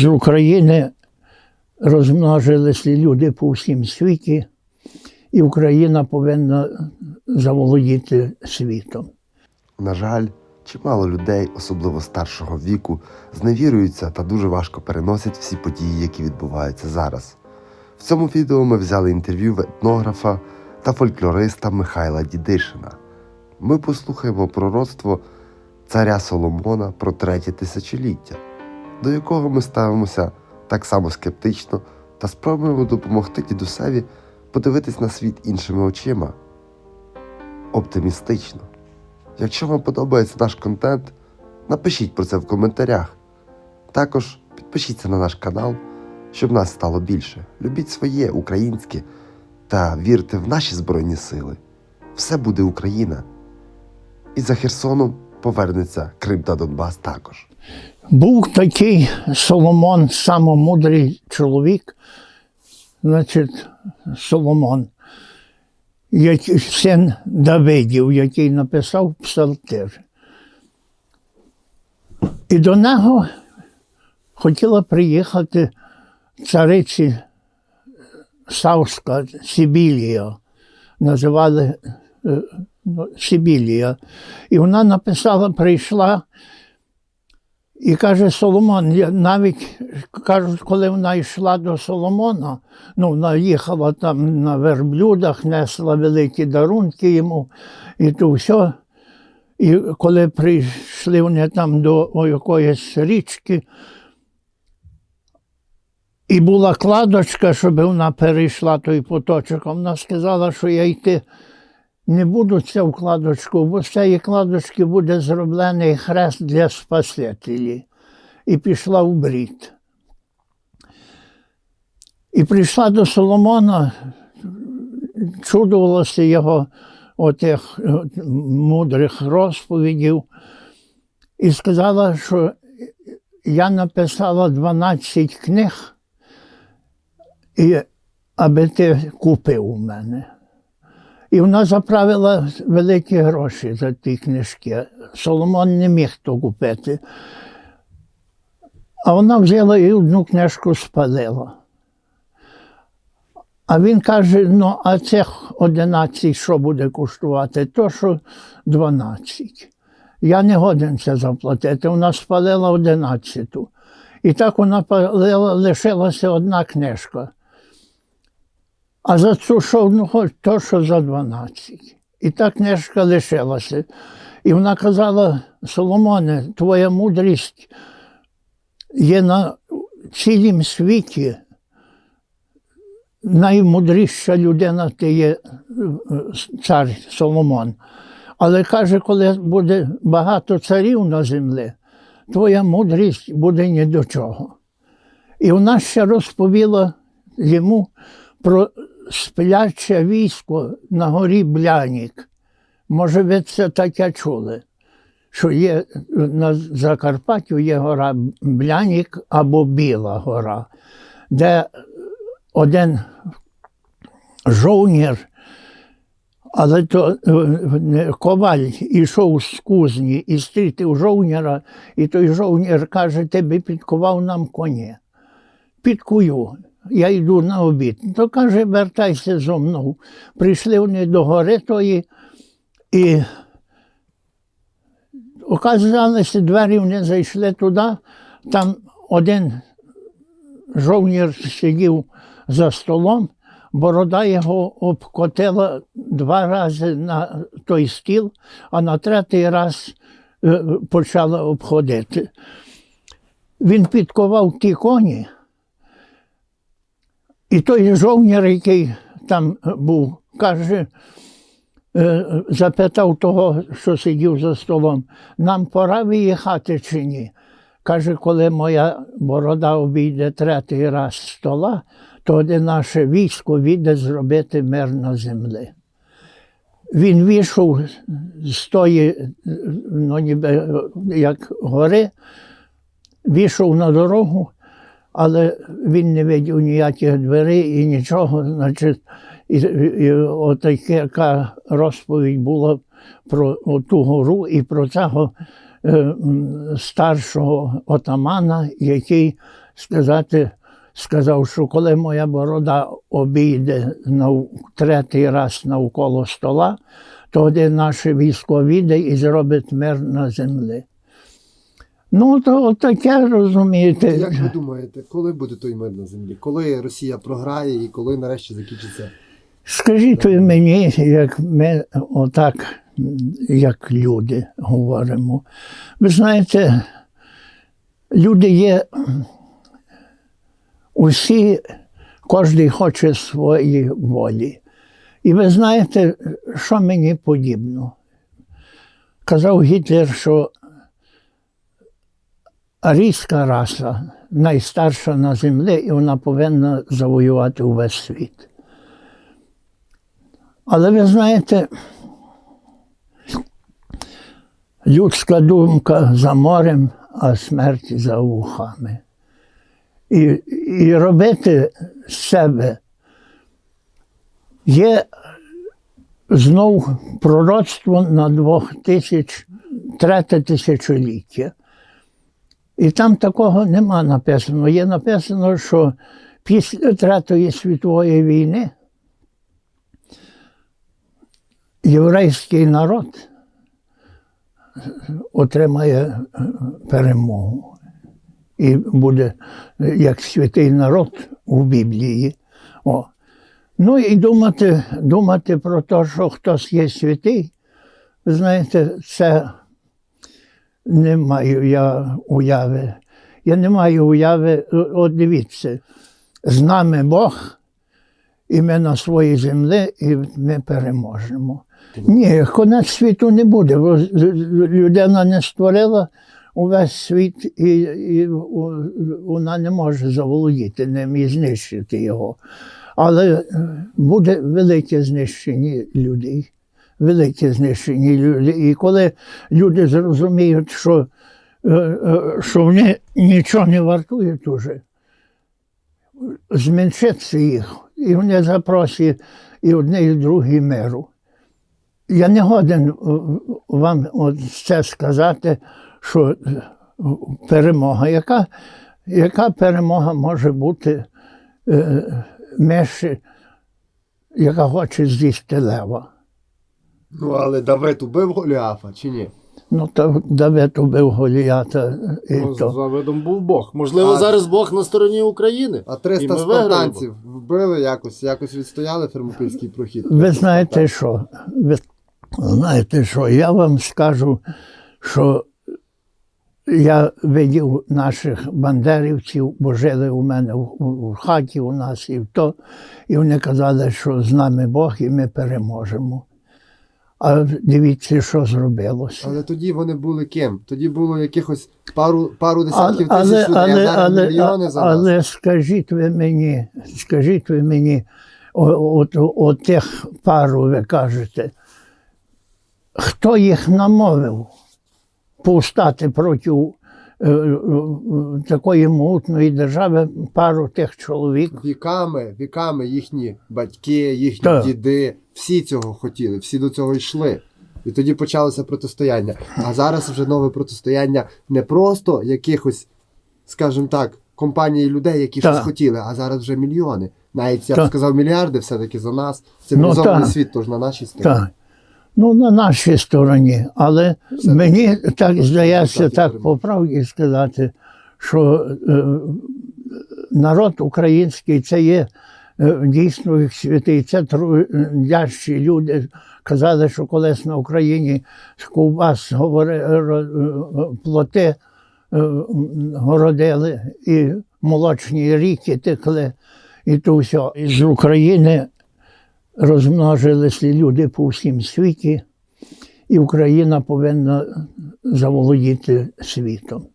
З України розмножилися люди по всім світі, і Україна повинна заволодіти світом. На жаль, чимало людей, особливо старшого віку, зневірюються та дуже важко переносять всі події, які відбуваються зараз. В цьому відео ми взяли інтерв'ю в етнографа та фольклориста Михайла Дідишина. Ми послухаємо пророцтво царя Соломона про третє тисячоліття, до якого ми ставимося так само скептично та спробуємо допомогти дідусеві подивитись на світ іншими очима. Оптимістично. Якщо вам подобається наш контент, напишіть про це в коментарях. Також підпишіться на наш канал, щоб нас стало більше. Любіть своє українське та вірте в наші Збройні Сили. Все буде Україна. І за Херсоном повернеться Крим та Донбас також. Був такий Соломон, самомудрий чоловік, значить, Соломон, син Давидів, який написав псалтир. І до нього хотіла приїхати цариці Савська Сибілія, називали е, ну, Сибілія. І вона написала, прийшла і каже Соломон, навіть кажуть, коли вона йшла до Соломона, ну вона їхала там на верблюдах, несла великі дарунки йому і то все. І коли прийшли вони там до якоїсь річки, і була кладочка, щоб вона перейшла той поточок, вона сказала, що я йти не буду цю вкладочку, бо з цієї кладочки буде зроблений хрест для Спасителі. І пішла в брід. І прийшла до Соломона, чудувалося його отих мудрих розповідів, і сказала, що я написала 12 книг, і аби ти купив у мене. І вона заправила великі гроші за ті книжки. Соломон не міг то купити. А вона взяла і одну книжку спалила. А він каже: ну, а цих 11 що буде коштувати? То, що 12. Я не годен це заплатити. Вона спалила 11. І так вона палила, лишилася одна книжка. А за цю ну, хоч то, що за 12. І та книжка лишилася. І вона казала: Соломоне, твоя мудрість є на цілім світі. Наймудріша людина ти є е, цар Соломон. Але каже, коли буде багато царів на землі, твоя мудрість буде ні до чого. І вона ще розповіла йому про спляче військо на горі Блянік. Може, ви це таке чули, що є на Закарпаттю є гора Блянік або Біла гора, де один жовнір, але то е, коваль ішов з кузні і зустрітив жовніра, і той жовнір каже, ти би підкував нам коні. Підкую. Я йду на обід. То каже, вертайся зо мною. Прийшли вони до гори тої, і оказалося, двері вони зайшли туди, там один жовнір сидів за столом, борода його обкотила два рази на той стіл, а на третій раз е, почала обходити. Він підковав ті коні. І той жовнір, який там був, каже, е, запитав того, що сидів за столом, нам пора виїхати чи ні? Каже, коли моя борода обійде третій раз стола, тоді наше військо віде зробити мир на землі. Він вийшов з тої, ну, ніби як гори, вийшов на дорогу, але він не видів ніяких дверей і нічого. Значить, і, і отака розповідь була про ту гору і про цього е, старшого отамана, який сказати, сказав, що коли моя борода обійде нав, третій раз навколо стола, тоді наше військо війде і зробить мир на землі. Ну, то таке розумієте. Як ви думаєте, коли буде той мир на землі? Коли Росія програє і коли нарешті закінчиться? Скажіть ви мені, як ми отак, як люди говоримо. Ви знаєте, люди є усі, кожен хоче своєї волі. І ви знаєте, що мені подібно? Казав Гітлер, що арійська раса найстарша на землі, і вона повинна завоювати увесь світ. Але ви знаєте, людська думка за морем, а смерть за вухами. І, і робити себе є знов пророцтво на двох тисяч, третє тисячоліття. І там такого нема написано. Є написано, що після Третьої світової війни єврейський народ отримає перемогу і буде як святий народ у Біблії. О. Ну і думати, думати про те, що хтось є святий, ви знаєте, це не маю я уяви. Я не маю уяви, от дивіться, з нами Бог, і ми на своїй землі, і ми переможемо. Ні, конець світу не буде, людина не створила увесь світ, і, і вона не може заволодіти ним і знищити його. Але е, буде велике знищення людей. Велике знищення людей. І коли люди зрозуміють, що, е, е, що вони нічого не вартують уже, зменшиться їх, і вони запросять і одне, і друге миру. Я не годен е, вам це сказати, що перемога. Яка, яка перемога може бути е, миші, яка хоче з'їсти лева? Ну, але Давид убив Голіафа чи ні? Ну, то Давид убив Голіята. І Ну, то. з Давидом був Бог. Можливо, А- зараз Бог на стороні України. А 300 І спартанців вбили якось, якось відстояли Фермопільський прохід. Ви знаєте що? Ви знаєте що? Я вам скажу, що я видів наших бандерівців, бо жили у мене в, в хаті у нас і в то, і вони казали, що з нами Бог і ми переможемо. А дивіться, що зробилося. Але тоді вони були ким? Тоді було якихось пару, пару десятків але, тисяч людей, але, а але, мільйони за нас. але скажіть ви мені, скажіть ви мені, о- от, от тих пару ви кажете, хто їх намовив повстати проти такої мутної держави, пару тих чоловік? Віками, віками їхні батьки, їхні Так. діди, всі цього хотіли, всі до цього йшли. І тоді почалося протистояння. А зараз вже нове протистояння не просто якихось, скажімо так, компанії людей, які Так. щось хотіли, а зараз вже мільйони. Навіть я б сказав, мільярди все-таки за нас. Цивілізований так. світ тож на нашій стороні. Ну, на нашій стороні. Але Все. мені так здається, Так, по правді сказати, що е, народ український це є е, дійсно їх святий. Це трудящі люди. Казали, що колись на Україні з ковбас ро- е, плоти е, городили, і молочні ріки текли, і то все. З України розмножилися люди по всім світі, і Україна повинна заволодіти світом.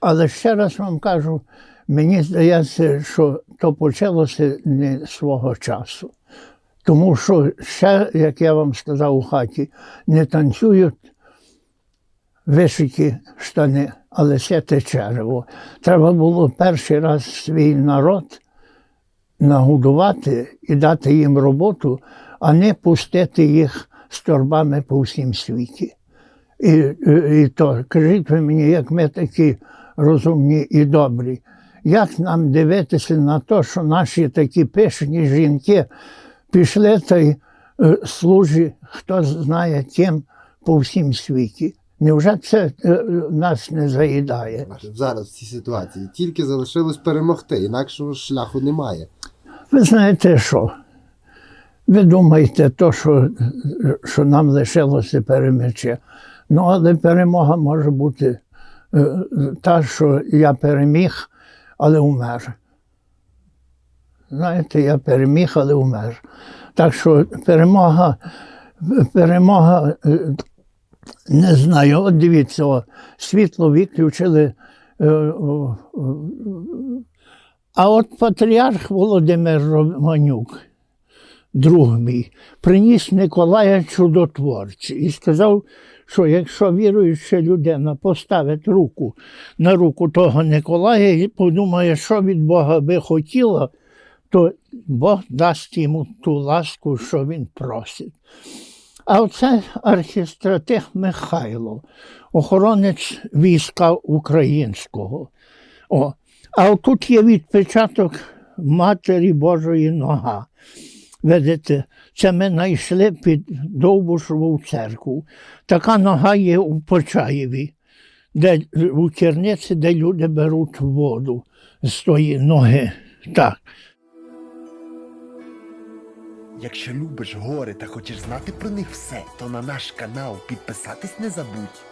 Але ще раз вам кажу, мені здається, що то почалося не свого часу. Тому що ще, як я вам сказав у хаті, не танцюють вишиті штани, але сяте черево. Треба було перший раз свій народ нагодувати і дати їм роботу, а не пустити їх з торбами по всім світі. І, і, то, кажіть ви мені, як ми такі розумні і добрі, як нам дивитися на те, що наші такі пишні жінки пішли та й е, служать, хто знає ким по всім світі. Невже це е, нас не заїдає? Зараз в цій ситуації тільки залишилось перемогти, інакшого шляху немає. Ви знаєте що? Ви думаєте, то, що, що нам лишилося перемече. Ну, але перемога може бути е, та, що я переміг, але умер. Знаєте, я переміг, але умер. Так що перемога, перемога, е, не знаю, от дивіться, світло виключили. А от патріарх Володимир Романюк, друг мій, приніс Николая чудотворця і сказав, що якщо віруюча людина поставить руку на руку того Николая і подумає, що від Бога би хотіла, то Бог дасть йому ту ласку, що він просить. А оце архістратих Михайло, охоронець війська українського. О, а тут є відпечаток Матері Божої нога. Видите, це ми знайшли під Довбушову церкву. Така нога є у Почаєві, де у Черниці, де люди беруть воду з тої ноги. Так. Якщо любиш гори та хочеш знати про них все, то на наш канал підписатись не забудь.